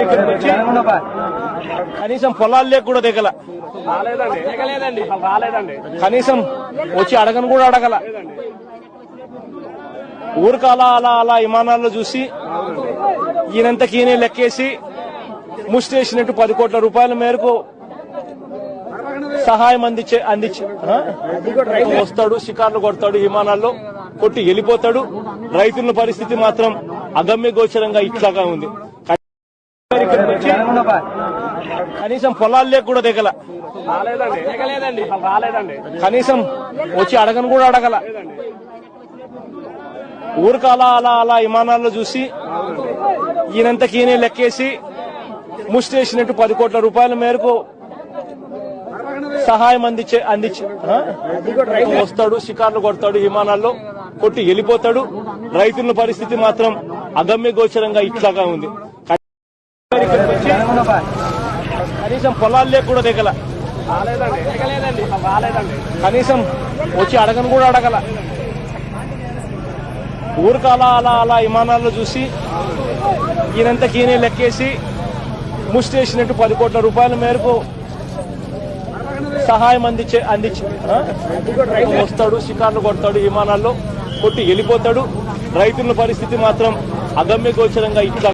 ఇక్కడికి వచ్చి కనీసం పొలాలు లేక కూడా దిగల కనీసం వచ్చి అడగను కూడా అడగల. ఊరికి అలా అలా అలా విమానాల్లో చూసి ఈయనంతకి ఈయనే లెక్కేసి ముష్టేసినట్టు పది కోట్ల రూపాయల మేరకు సహాయం అందించే అందించి? వస్తాడు షికార్లు కొడతాడు విమానాల్లో కొట్టి వెళ్ళిపోతాడు. రైతుల పరిస్థితి మాత్రం అగమ్య గోచరంగా ఇట్లాగా ఉంది. కనీసం పొలాలు లేక కూడా దిగల. కనీసం వచ్చి అడగను కూడా అడగల. ఊరికి అలా అలా అలా విమానాల్లో చూసి ఈయనంతకి ఈయనే లెక్కేసి ముష్టేసినట్టు పది కోట్ల రూపాయల మేరకు సహాయం అందించే అందించి? వస్తాడు షికార్లు కొడతాడు విమానాల్లో కొట్టి వెళ్ళిపోతాడు. రైతుల పరిస్థితి మాత్రం అగమ్య గోచరంగా ఇట్లాగా ఉంది. కనీసం పొలాలు లేక కూడా దిగల కనీసం వచ్చి అడగను కూడా అడగల. ఊరికి అలా అలా అలా విమానాల్లో చూసి ఈయనంతకి ఈయనే లెక్కేసి ముష్టేసినట్టు పది కోట్ల రూపాయల మేరకు సహాయం అందించే అందించి? వస్తాడు షికార్లు కొడతాడు విమానాల్లో కొట్టి వెళ్ళిపోతాడు. రైతుల పరిస్థితి మాత్రం అగమ్య గోచరంగా ఇట్లా